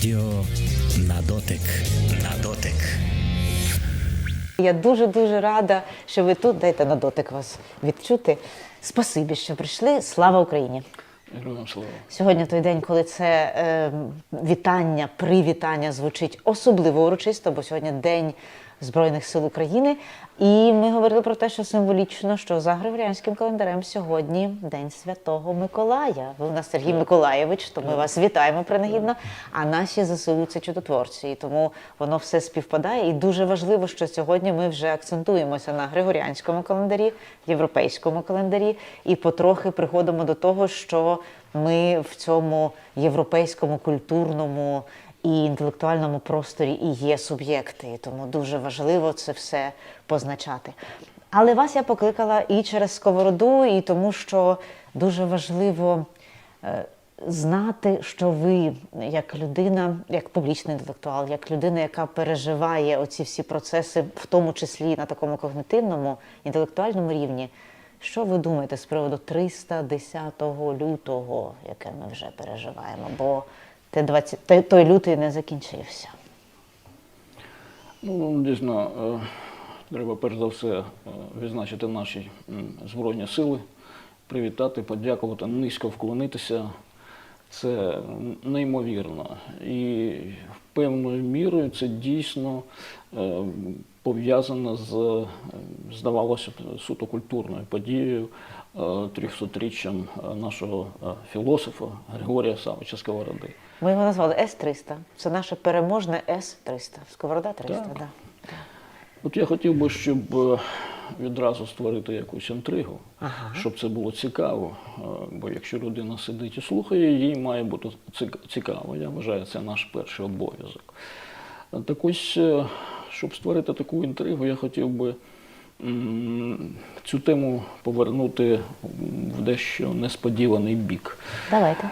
Радіо на дотик. На дотик. Я дуже дуже рада, що ви тут. Дайте на дотик вас відчути. Спасибі, що прийшли. Слава Україні! Героям слава. Сьогодні той день, коли це е, вітання, привітання звучить особливо урочисто, бо сьогодні День Збройних сил України. І ми говорили про те, що символічно, що за григоріанським календарем сьогодні День Святого Миколая. Ви у нас Сергій Миколаєвич, то ми вас вітаємо принагідно. А наші ЗСУ це чудотворці, і тому воно все співпадає. І дуже важливо, що сьогодні ми вже акцентуємося на григоріанському календарі, європейському календарі, і потрохи приходимо до того, що ми в цьому європейському культурному і інтелектуальному просторі і є суб'єкти. І тому дуже важливо це все позначати. Але вас я покликала і через сковороду, і тому, що дуже важливо е, знати, що ви, як людина, як публічний інтелектуал, як людина, яка переживає оці всі процеси, в тому числі на такому когнитивному, інтелектуальному рівні. Що ви думаєте з приводу 310 лютого, яке ми вже переживаємо? Бо те 20, той- лютий не закінчився. Ну, дійсно, е, треба перш за все е, відзначити наші Збройні сили, привітати, подякувати, низько вклонитися. Це неймовірно. І певною мірою це дійсно е, пов'язано з, здавалося б, суто культурною подією, 300-річчям е, нашого філософа Григорія Савича Сковороди. Ми його назвали С-300. Це наше переможне С-300. Сковорода 300, Так. Да. От я хотів би, щоб е, відразу створити якусь інтригу, Ага. щоб це було цікаво. Е, Бо якщо людина сидить і слухає, їй має бути цікаво. Я вважаю, це наш перший обов'язок. Так ось, е, щоб створити таку інтригу, я хотів би цю тему повернути в дещо несподіваний бік. Давайте.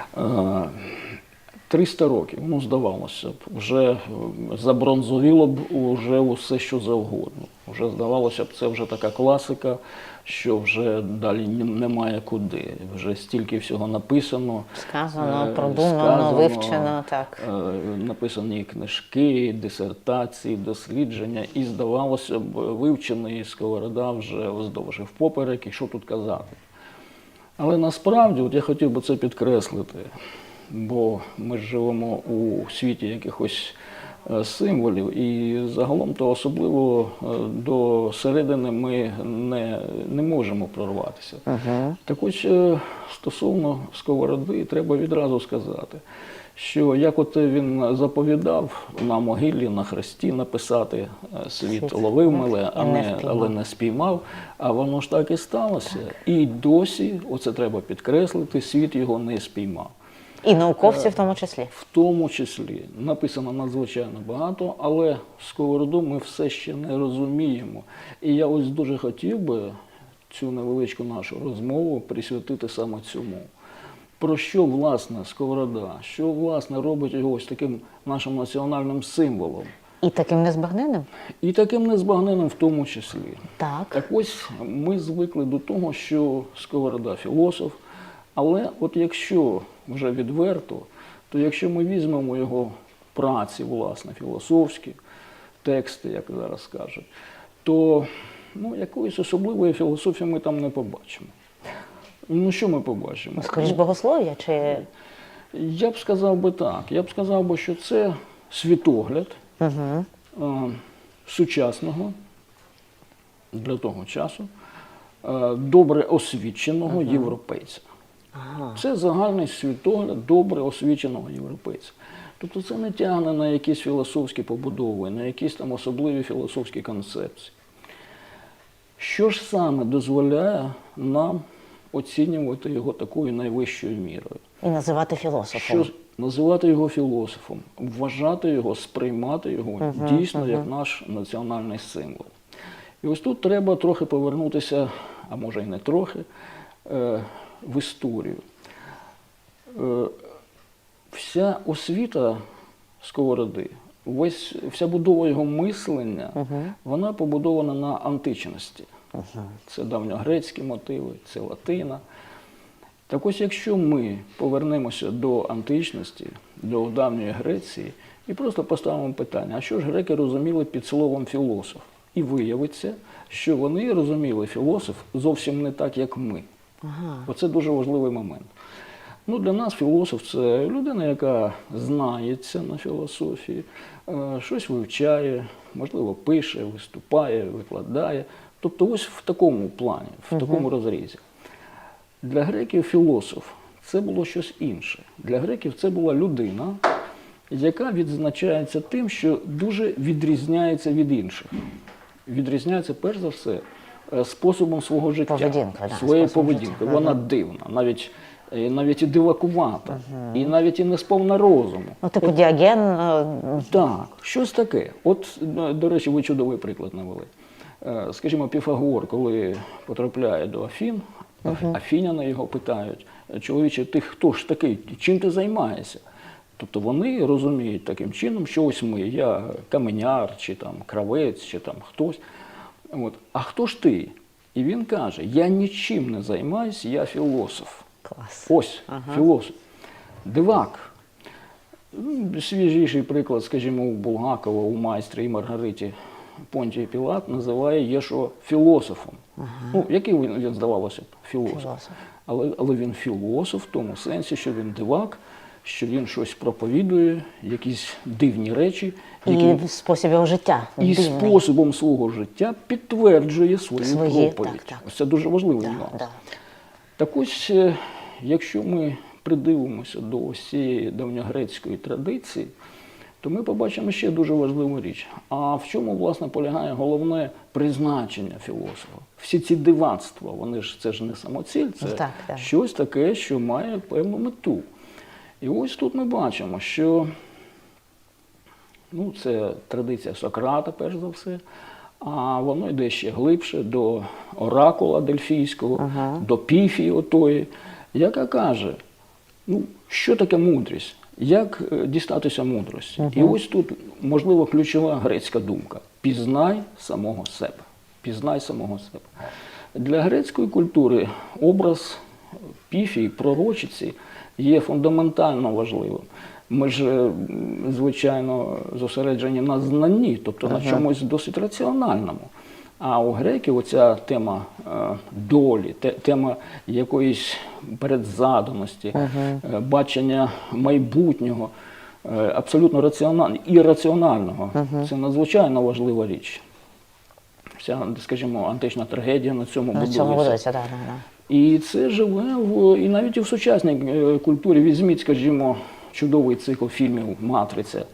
Е, 300 років, ну здавалося б, вже е, забронзовіло б уже усе, що завгодно. Вже здавалося б, це вже така класика, що вже далі немає куди. Вже стільки всього написано. Сказано, е, продумано, сказано, вивчено, так. е, Написані книжки, дисертації, дослідження, і здавалося б, вивчений сковорода вже вздовж і впоперек, і що тут казати. Але насправді, от я хотів би це підкреслити, бо ми ж живемо у світі якихось е, символів, і загалом то особливо е, до середини ми не, не можемо прорватися. Так ось е, стосовно сковороди, треба відразу сказати, що як от він заповідав на могилі, на хресті написати світ ловив мене, а не, але не спіймав, а воно ж так і сталося. І досі, оце треба підкреслити, світ його не спіймав. І науковці в тому числі. В тому числі написано надзвичайно багато, але сковороду ми все ще не розуміємо. І я ось дуже хотів би цю невеличку нашу розмову присвятити саме цьому. Про що власне сковорода, що власне робить його ось таким нашим національним символом, І таким незбагненним? і таким незбагненним в тому числі. Так. Так ось ми звикли до того, що Сковорода філософ, але от якщо вже відверто, то якщо ми візьмемо його праці, власне, філософські, тексти, як зараз кажуть, то ну, якоїсь особливої філософії ми там не побачимо. Ну, що ми побачимо? Ну, скоріш богослов'я чи Я б сказав би так. Я б сказав би, що це світогляд угу. сучасного для того часу, е, добре освіченого європейця. Ага. Це загальний світогляд добре освіченого європейця. Тобто це не тягне на якісь філософські побудови, на якісь там особливі філософські концепції. Що ж саме дозволяє нам оцінювати його такою найвищою мірою? і називати філософом. Що називати його філософом, вважати його, сприймати його дійсно як наш національний символ. І ось тут треба трохи повернутися, а може й не трохи, е, в історію. Е, Вся освіта Сковороди, весь, вся будова його мислення, вона побудована на античності. Це давньогрецькі мотиви, це латина. Так ось, якщо ми повернемося до античності, до давньої Греції і просто поставимо питання: а що ж греки розуміли під словом філософ? І виявиться, що вони розуміли філософ зовсім не так, як ми. Оце дуже важливий момент. Ну, для нас філософ це людина, яка знається на філософії, е, щось вивчає, можливо, пише, виступає, викладає. Тобто ось в такому плані, в такому розрізі. Для греків філософ це було щось інше. Для греків це була людина, яка відзначається тим, що дуже відрізняється від інших. Відрізняється перш за все способом свого життя, Поведінка, да, своєю способом життя. Вона дивна, навіть, е, навіть і дивакувата, і навіть і не сповна розуму. Ну, типу Діоген, е, Так, щось таке. От, е, до речі, ви чудовий приклад навели. Е, Скажімо, Піфагор, коли потрапляє до Афін, Афіняни його питають, чоловіче, ти хто ж такий, чим ти займаєшся? Тобто вони розуміють таким чином, що ось ми, я каменяр, чи там кравець, чи там хтось. От. А хто ж ти? І він каже: Я нічим не займаюся, я філософ. клас. Ось філософ. Дивак. Свіжіший приклад, скажімо, у Булгакова, у майстрі і Маргариті Понтій Пілат називає Єшо філософом. Ну, який він, він здавалося б, філософ. Філософ. Але, але він філософ в тому сенсі, що він дивак, що він щось проповідує, якісь дивні речі, які І спосіб його життя. і дивний. способом свого життя підтверджує свою Свої, проповідь. так, так. Ось Це дуже важливий Да, нюанс. да. Так ось, е, якщо ми придивимося до ось цієї давньогрецької традиції, то ми побачимо ще дуже важливу річ. А в чому, власне, полягає головне призначення філософа? Всі ці дивацтва, вони ж це ж не самоціль, це Ну, так, так. щось таке, що має певну мету. І ось тут ми бачимо, що ну, це традиція Сократа, перш за все. А воно йде ще глибше до оракула Дельфійського, до Піфії отої, яка каже, ну, що таке мудрість? Як е, дістатися мудрості? І ось тут, можливо, ключова грецька думка: пізнай самого себе. Пізнай самого себе. Для грецької культури образ піфії, пророчиці є фундаментально важливим. Ми ж, е, звичайно, зосереджені на знанні, тобто на чомусь досить раціональному. А у греків оця тема е, долі, те- тема якоїсь передзаданості, е, бачення майбутнього, абсолютно раціонального, ірраціонального. Це надзвичайно важлива річ. Вся, скажімо, антична трагедія на цьому будується. будується, так, так, так. І це живе в і навіть і в сучасній культурі. Візьміть, скажімо, чудовий цикл фільмів Матриця.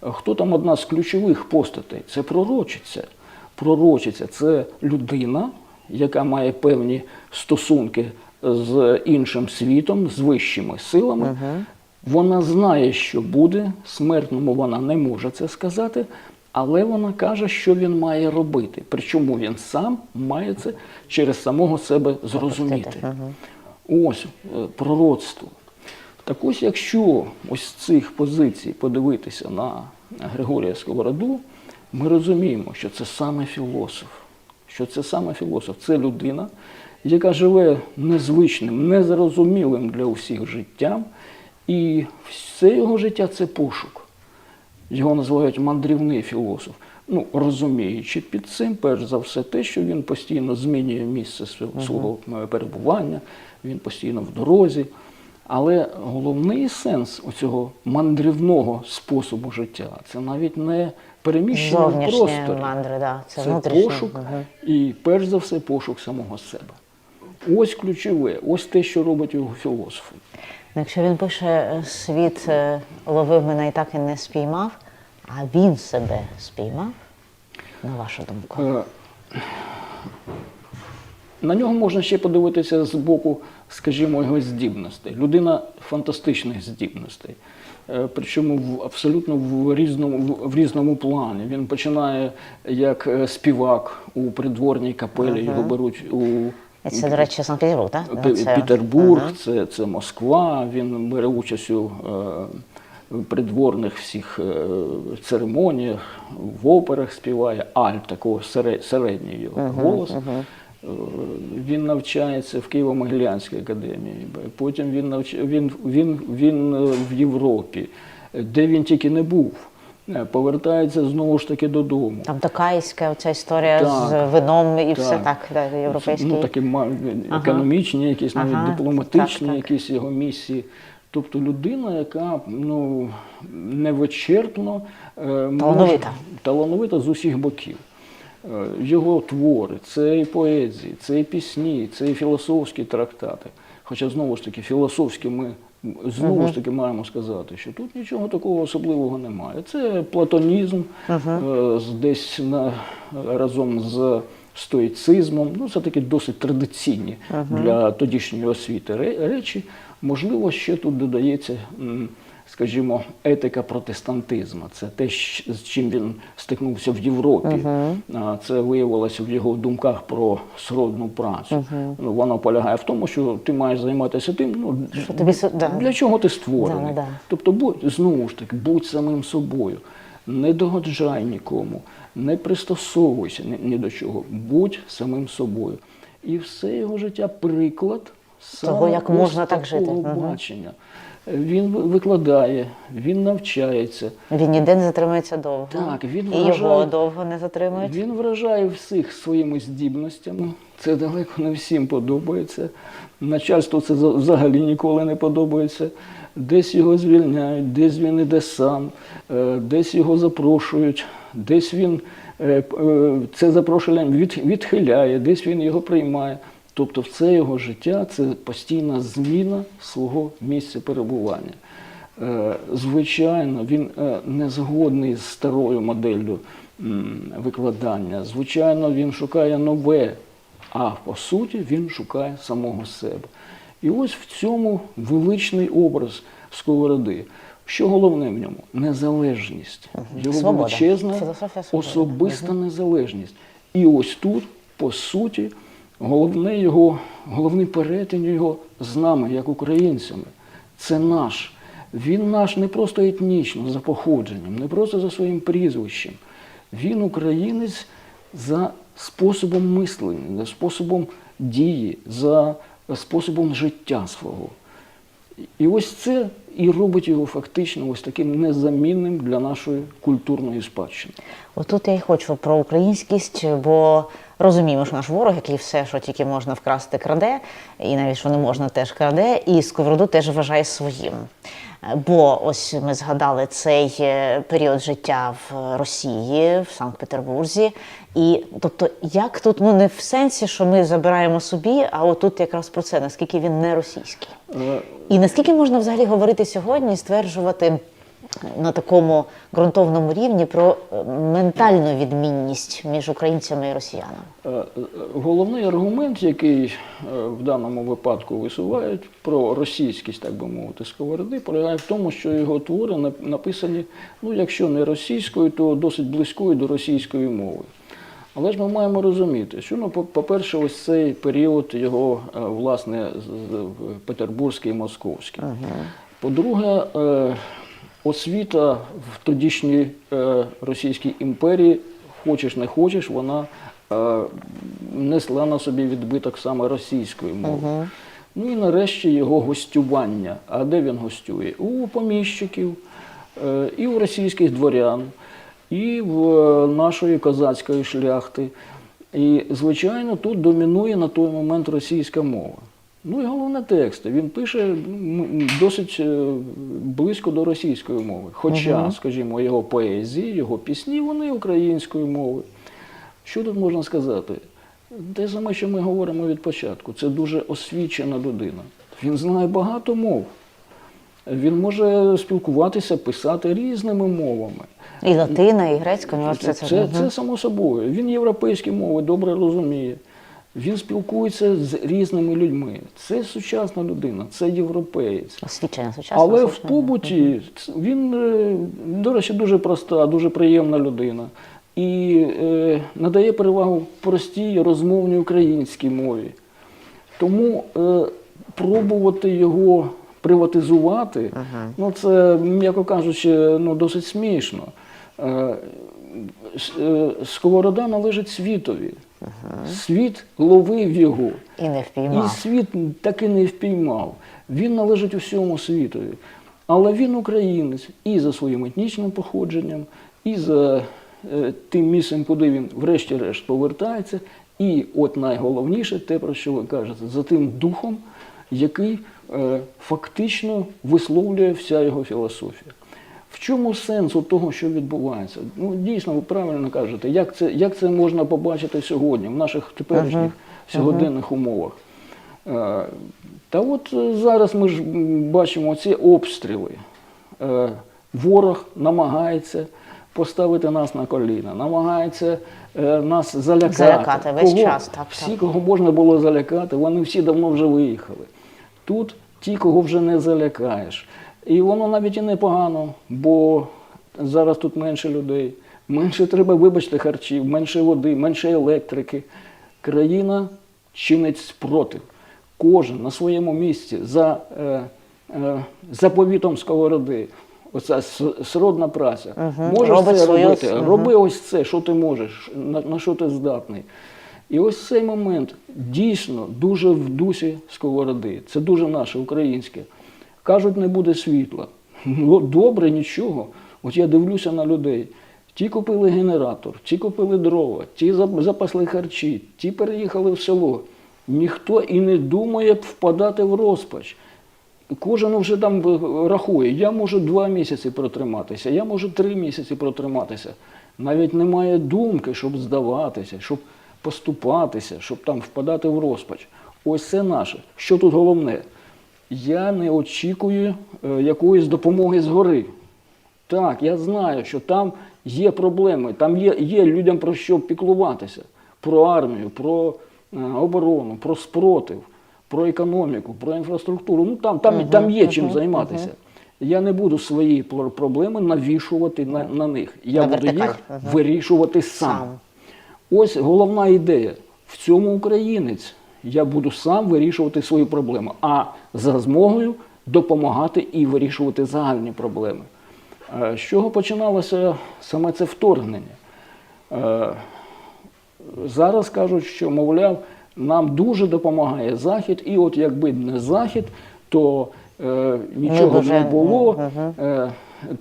Хто там одна з ключових постатей? Це пророчиця. Пророчиця це людина, яка має певні стосунки з іншим світом, з вищими силами. Вона знає, що буде, смертному вона не може це сказати, але вона каже, що він має робити. Причому він сам має це через самого себе зрозуміти. Ось е, пророцтво. Так ось, якщо ось з цих позицій подивитися на Григорія Сковороду, ми розуміємо, що це саме філософ. Що це саме філософ, це людина, яка живе незвичним, незрозумілим для усіх життям, і все його життя це пошук. Його називають мандрівний філософ. Ну, розуміючи під цим, перш за все, те, що він постійно змінює місце свого, е, перебування, він постійно в дорозі. Але головний сенс оцього мандрівного способу життя це навіть не переміщення в просторі. мандри, да, це Це пошук Мгм. і перш за все пошук самого себе. Ось ключове, ось те, що робить його філософом. Ну, Якщо він пише е, світ е, ловив мене і так і не спіймав, а він себе спіймав, на вашу думку. Е, На нього можна ще подивитися з боку, скажімо, його здібностей. Людина фантастичних здібностей. Е, Причому в абсолютно в різному, в- різному плані. Він починає як е, співак у придворній капелі, його беруть у це, до речі, Санкт-Петербург, так? Пі- Це- Петербург, Ага. це, це Москва. Він бере участь у е, придворних всіх е, церемоніях, в операх співає, альт, такого сере- середній його голос. Е, Він навчається в Києво-Могилянській академії. Потім він, навч... він, він, він е, в Європі, де він тільки не був. Е, Повертається знову ж таки додому. Там такайська оця історія Так, з вином і все так. так, да, європейський. Ну, такі Ага. економічні, якісь навіть Ага, дипломатичні так, так. якісь його місії. Тобто людина, яка ну, невичерпно е, Талановита. талановита з усіх боків. Е, Його твори, це і поезії, це і пісні, це і філософські трактати. Хоча знову ж таки, філософські ми знову ж таки маємо сказати, що тут нічого такого особливого немає. Це платонізм е, десь на, разом з стоїцизмом. Ну, це такі досить традиційні для тодішньої освіти речі. Можливо, ще тут додається. Скажімо, етика протестантизму це те, з чим він стикнувся в Європі. А Це виявилося в його думках про сродну працю. Ну, воно полягає в тому, що ти маєш займатися тим, ну Що тобі да. для чого ти створений. Да, да. Тобто, будь знову ж таки, будь самим собою, не догоджай нікому, не пристосовуйся ні, ні до чого, будь самим собою. І все його життя приклад Того, як можна так жити. такого Мгм. Він викладає, він навчається. Він ніде не затримується довго. Так, він і його довго не затримують. Він вражає всіх своїми здібностями. Це далеко не всім подобається. Начальству це взагалі ніколи не подобається. Десь його звільняють, десь він іде сам, е, десь його запрошують, десь він е, е, це запрошення відхиляє, десь він його приймає. Тобто все його життя це постійна зміна свого місця перебування. Е, Звичайно, він е, не згодний з старою моделлю викладання. Звичайно, він шукає нове, а по суті він шукає самого себе. І ось в цьому величний образ сковороди. Що головне в ньому? Незалежність. Його Свобода. величезна особиста незалежність. І ось тут, по суті, головне його, головний перетин його з нами, як українцями. Це наш. Він наш не просто етнічно, за походженням, не просто за своїм прізвищем. Він українець за способом мислення, за способом дії, за способом життя свого. І ось це і робить його фактично ось таким незамінним для нашої культурної спадщини. Отут я й хочу про українськість, бо розуміємо, що наш ворог, який все, що тільки можна вкрасти, краде, і навіть що не можна, теж краде, і сковороду теж вважає своїм. Бо ось ми згадали цей е, період життя в Росії, в Санкт-Петербурзі. І тобто, як тут ну не в сенсі, що ми забираємо собі, а отут якраз про це, наскільки він не російський. Е, І наскільки можна взагалі говорити сьогодні, і стверджувати на такому ґрунтовному рівні про е, ментальну відмінність між українцями і росіянами? Е, е, Головний аргумент, який в даному випадку висувають про російськість, так би мовити, сковороди, полягає в тому, що його твори написані, ну, якщо не російською, то досить близькою до російської мови. Але ж ми маємо розуміти, що ну, по- по-перше, ось цей період його власне петербурзький і московський. По-друге, освіта в тодішній е, Російській імперії, хочеш не хочеш, вона е, несла на собі відбиток саме російської мови. Ну і нарешті його гостювання. А де він гостює? У поміщиків, е, і у російських дворян, і в нашої козацької шляхти. І, звичайно, тут домінує на той момент російська мова. Ну і головне тексти. Він пише досить е, близько до російської мови. Хоча, скажімо, його поезії, його пісні, вони української мови. Що тут можна сказати? Те саме, що ми говоримо від початку. Це дуже освічена людина. Він знає багато мов. Він може спілкуватися, писати різними мовами. І латина, і грецька, Це, це, це, це, само собою. Він європейські мови добре розуміє. Він спілкується з різними людьми. Це сучасна людина, це європеєць. освічена сучасна. Але в побуті він, е, до речі, дуже проста, дуже приємна людина. І е, надає перевагу простій розмовній українській мові. Тому е, пробувати його приватизувати, ну це, м'яко кажучи, ну, досить смішно. Е, е, Сковорода належить світові. Світ ловив його. І не І впіймав. світ таки не впіймав. Він належить усьому світові. Але він українець і за своїм етнічним походженням, і за е, тим місцем, куди він врешті-решт повертається. І от найголовніше, те, про що ви кажете, за тим духом, який е, фактично висловлює вся його філософія. В чому сенс у того, що відбувається? Ну, дійсно, ви правильно кажете, як це, як це можна побачити сьогодні, в наших теперішніх сьогоденних умовах? Е, Та от е, зараз ми ж бачимо ці обстріли. Е, Ворог намагається поставити нас на коліна, намагається е, нас залякати. Залякати весь час, так, всі, так. кого можна було залякати, вони всі давно вже виїхали. Тут ті, кого вже не залякаєш. І воно навіть і непогано, бо зараз тут менше людей, менше треба, вибачте, харчів, менше води, менше електрики. Країна чинить спротив. Кожен на своєму місці за е, е, заповітом сковороди. Оця сродна праця. Можеш Робить це робити? мгм. Роби ось це, що ти можеш, на, на що ти здатний. І ось цей момент дійсно дуже в дусі сковороди. Це дуже наше українське. Кажуть, не буде світла. Ну, добре, нічого. От я дивлюся на людей. Ті купили генератор, ті купили дрова, ті запасли харчі, ті переїхали в село. Ніхто і не думає впадати в розпач. Кожен вже там рахує, я можу два місяці протриматися, я можу три місяці протриматися. Навіть немає думки, щоб здаватися, щоб поступатися, щоб там впадати в розпач. Ось це наше. Що тут головне? Я не очікую е, якоїсь допомоги згори. Так, я знаю, що там є проблеми, там є, є людям про що піклуватися: про армію, про е, оборону, про спротив, про економіку, про інфраструктуру. Ну там, там, там є чим займатися. Я не буду свої проблеми навішувати на, на них. Я На буду їх вирішувати сам. Сам. Ось головна ідея. В цьому українець. Я буду сам вирішувати свої проблеми, а за змогою допомагати і вирішувати загальні проблеми. Е, З чого починалося саме це вторгнення? Е, Зараз кажуть, що, мовляв, нам дуже допомагає Захід, і от якби не Захід, то е, нічого б не було. Е,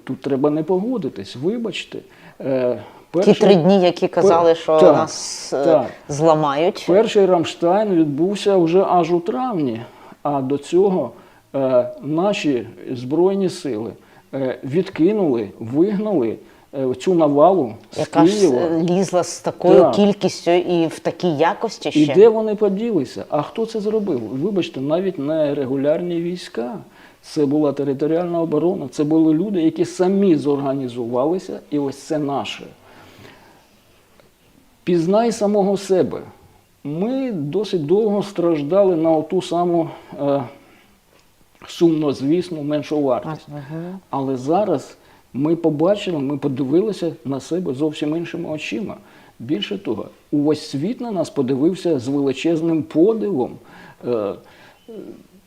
тут треба не погодитись, вибачте. Е, Ті три дні, які казали, що Так, нас е, так. зламають. Перший Рамштайн відбувся вже аж у травні, а до цього е, наші Збройні сили е, відкинули, вигнали е, цю навалу з Яка ж Києва. е, лізла з такою Так. кількістю і в такій якості І де вони поділися? А хто це зробив? Вибачте, навіть не регулярні війська. Це була територіальна оборона, це були люди, які самі зорганізувалися, і ось це наше. Пізнай самого себе. Ми досить довго страждали на ту саму е, сумнозвісну меншу вартість. Але зараз ми побачили, ми подивилися на себе зовсім іншими очима. Більше того, увесь світ на нас подивився з величезним подивом, е,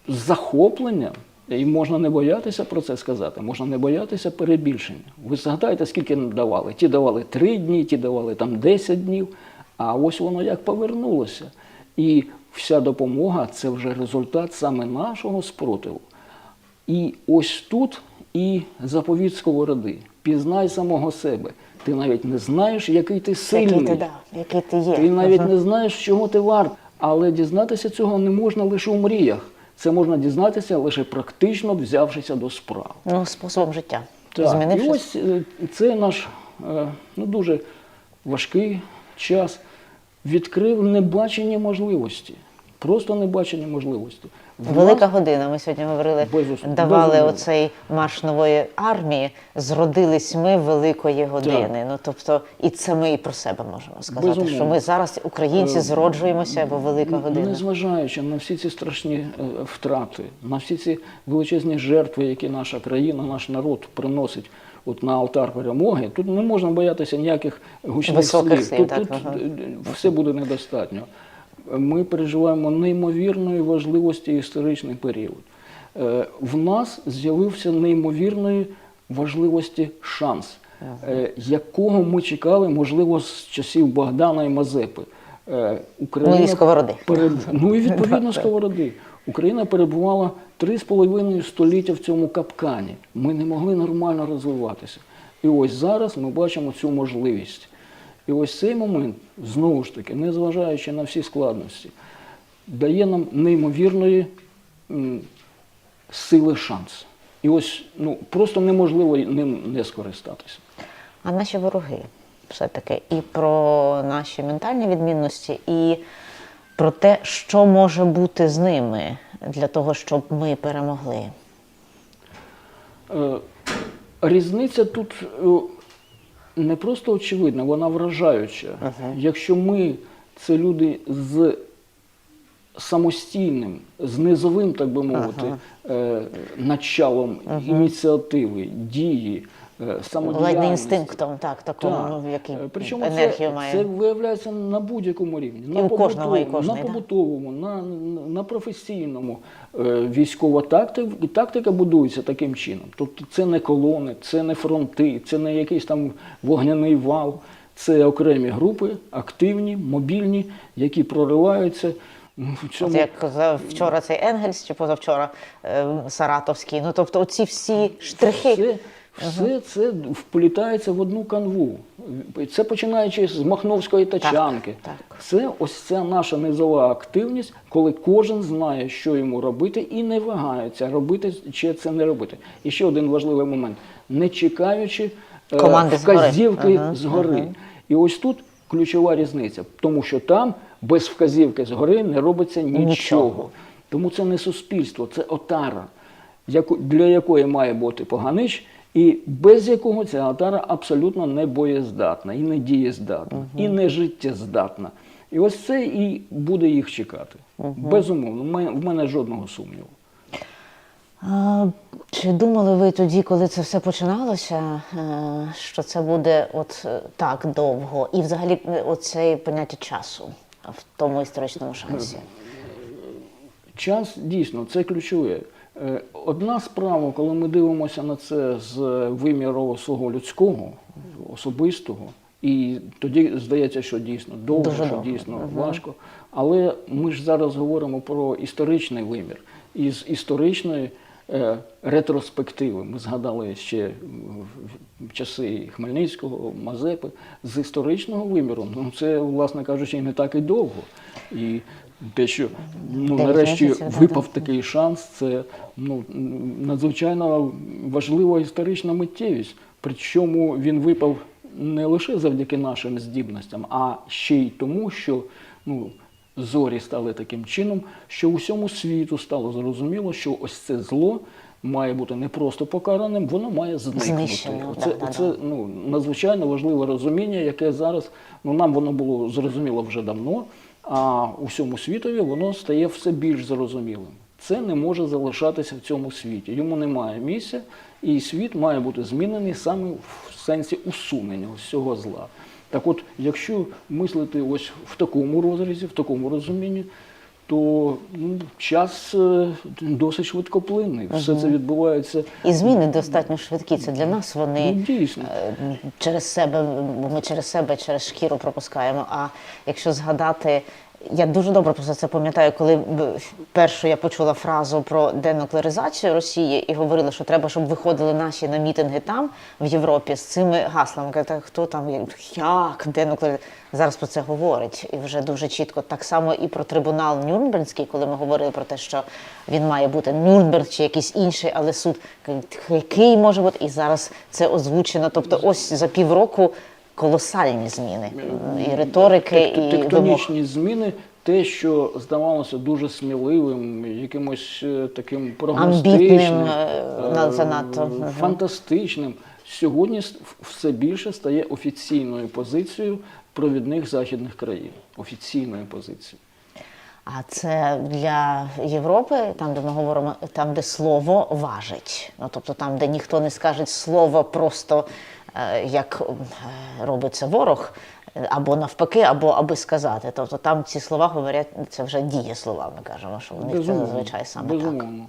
з захопленням. І можна не боятися про це сказати, можна не боятися перебільшення. Ви згадайте, скільки нам давали? Ті давали 3 дні, ті давали там 10 днів. А ось воно як повернулося. І вся допомога це вже результат саме нашого спротиву. І ось тут і заповіт сковороди. Пізнай самого себе. Ти навіть не знаєш, який ти сильний. Який ти, да, який ти є. Ти навіть не знаєш, чого ти варт. Але дізнатися цього не можна лише у мріях. Це можна дізнатися лише практично взявшися до справ. Ну, способом життя. Так, і ось е, це наш е, ну, дуже важкий час відкрив небачені можливості. Просто небачені можливості. Велика година. Ми сьогодні говорили, Безус- давали безумовно. оцей марш нової армії. Зродились ми великої години. Ну тобто, і це ми і про себе можемо сказати, Безумовно. що ми зараз, українці, Е, зроджуємося, бо велика година. Незважаючи на всі ці страшні е, втрати, на всі ці величезні жертви, які наша країна, наш народ приносить от на алтар перемоги, тут не можна боятися ніяких гучних Високих слів. слів, Тут, так, тут ага. е, все буде недостатньо. Ми переживаємо неймовірної важливості історичний період. Е, В нас з'явився неймовірної важливості шанс, е, якого ми чекали, можливо, з часів Богдана і Мазепи. Е, Україна Ну, і сковороди. перед- ну і відповідно сковороди. Україна перебувала три з половиною століття в цьому капкані. Ми не могли нормально розвиватися. І ось зараз ми бачимо цю можливість. І ось цей момент, знову ж таки, незважаючи на всі складності, дає нам неймовірної сили шанс. І ось ну, просто неможливо ним не скористатися. А наші вороги все-таки і про наші ментальні відмінності, і про те, що може бути з ними для того, щоб ми перемогли. Е, Різниця тут е, не просто очевидна, вона вражаюча. Якщо ми це люди з самостійним, з низовим, так би мовити, е, началом ініціативи, дії, самодіяльності. інстинктом, так, такому, Так. ну, який Е, Причому енергію це, має. це виявляється на будь-якому рівні. І на у кожного, і побутовому, кожної, на да. на, на професійному. Е, Військова тактика, тактика будується таким чином. Тобто це не колони, це не фронти, це не якийсь там вогняний вал. Це окремі групи, активні, мобільні, які прориваються. Цьому От як вчора цей Енгельс чи позавчора е, Саратовський. Ну тобто, оці всі штрихи. Все, все це вплітається в одну канву. Це починаючи з Махновської тачанки. так. Це ось ця наша низова активність, коли кожен знає, що йому робити, і не вагається робити чи це не робити. І ще один важливий момент: не чекаючи е, Команди згори. вказівки Ага, згори. І ось тут ключова різниця, тому що там без вказівки згори не робиться нічого. Нічого. Тому це не суспільство, це отара, для якої має бути поганич, і без якого ця отара абсолютно не боєздатна, і не дієздатна, і не життєздатна. І ось це і буде їх чекати. Безумовно, в мене- жодного сумніву. А, чи думали ви тоді, коли це все починалося, е, що це буде от е, так довго? І взагалі е, оце поняття часу в тому історичному шансі? Час дійсно це ключове. Е, Одна справа, коли ми дивимося на це з виміру свого людського, особистого, і тоді здається, що дійсно довго, Дуже що дійсно важко. Але ми ж зараз говоримо про історичний вимір. І з історичної е, ретроспективи ми згадали ще в- в часи Хмельницького, Мазепи. З історичного виміру, ну це, власне кажучи, не так і довго. І те, що ну, нарешті випав такий шанс, це ну, надзвичайно важлива історична миттєвість. Причому він випав не лише завдяки нашим здібностям, а ще й тому, що ну, зорі стали таким чином, що усьому світу стало зрозуміло, що ось це зло має бути не просто покараним, воно має зникнути. Це, да, да, це да. ну, надзвичайно важливе розуміння, яке зараз ну, нам воно було зрозуміло вже давно, а усьому світові воно стає все більш зрозумілим. Це не може залишатися в цьому світі. Йому немає місця, і світ має бути змінений саме в сенсі усунення ось цього зла. Так от, якщо мислити ось в такому розрізі, в такому розумінні, то ну, час е, досить швидкоплинний. Все це відбувається І зміни достатньо швидкі. Це для нас вони ну, дійсно. е, через себе, бо ми через себе, через шкіру пропускаємо. А якщо згадати, я дуже добре просто це пам'ятаю, коли першу я почула фразу про денуклеаризацію Росії і говорили, що треба, щоб виходили наші на мітинги там, в Європі, з цими гаслами. Кажете, хто там як денуклеаризація? Зараз про це говорить і вже дуже чітко. Так само і про трибунал Нюрнберзький, коли ми говорили про те, що він має бути Нюрнберг чи якийсь інший, але суд який може бути, і зараз це озвучено. Тобто, ось за півроку колосальні зміни і риторики, Тек- і вимог. тектонічні зміни, те, що здавалося дуже сміливим, якимось е, таким прогностичним, е, е, занадто. Фантастичним, сьогодні все більше стає офіційною позицією провідних західних країн. Офіційною позицією. А це для Європи, там, де ми говоримо, там, де слово важить. Ну, тобто там, де ніхто не скаже слово просто е, як робиться ворог, е, або навпаки, або аби сказати. Тобто там ці слова говорять, це вже діє слова, ми кажемо, що в них це зазвичай саме так. Безумовно.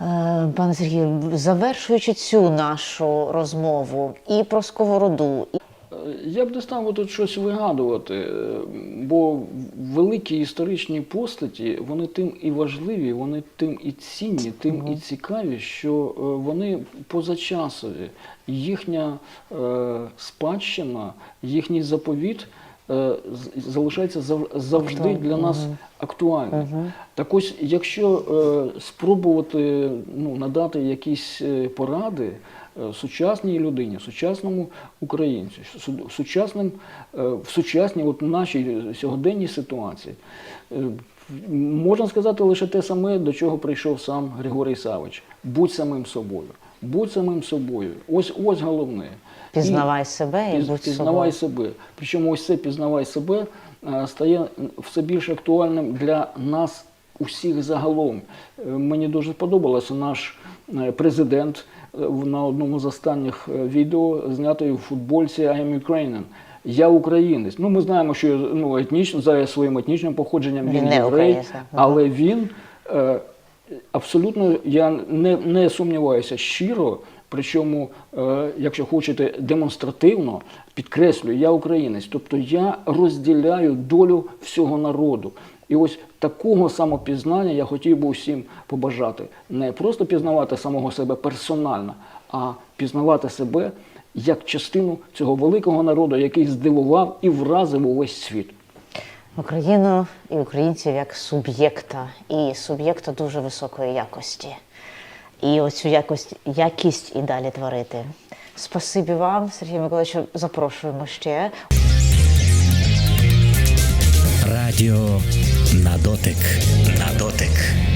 Е, Пане Сергію, завершуючи цю нашу розмову і про сковороду, і Е, Я б не став тут щось вигадувати, е, бо великі історичні постаті, вони тим і важливі, вони тим і цінні, тим і цікаві, що е, вони позачасові. Їхня е, спадщина, їхній заповіт е, залишається зав- завжди для нас актуальним. Так ось, якщо спробувати ну, надати якісь поради сучасній людині, сучасному українцю, сучасним, е, в сучасній от нашій сьогоденній ситуації, е, можна сказати лише те саме, до чого прийшов сам Григорій Савич. Будь самим собою. Будь самим собою. Ось ось головне. І- Пізнавай себе і Піз- будь пізнавай собою. себе. Причому ось це пізнавай себе е, стає все більш актуальним для нас усіх загалом. Е, Мені дуже сподобалося наш е, президент е, на одному з останніх е, відео знятий у футбольці I am Ukrainian. Я українець. Ну, ми знаємо, що ну, етнічно, за своїм етнічним походженням він, Він не єврей, але він е, абсолютно, я не, не сумніваюся щиро, причому, е, якщо хочете, демонстративно підкреслюю, я українець. Тобто я розділяю долю всього народу. І ось такого самопізнання я хотів би усім побажати. Не просто пізнавати самого себе персонально, а пізнавати себе як частину цього великого народу, який здивував і вразив увесь світ. Україну і українців як суб'єкта, і суб'єкта дуже високої якості. І оцю якость, якість і далі творити. Спасибі вам, Сергій Миколаївич, запрошуємо ще. Радіо на дотик. На дотик.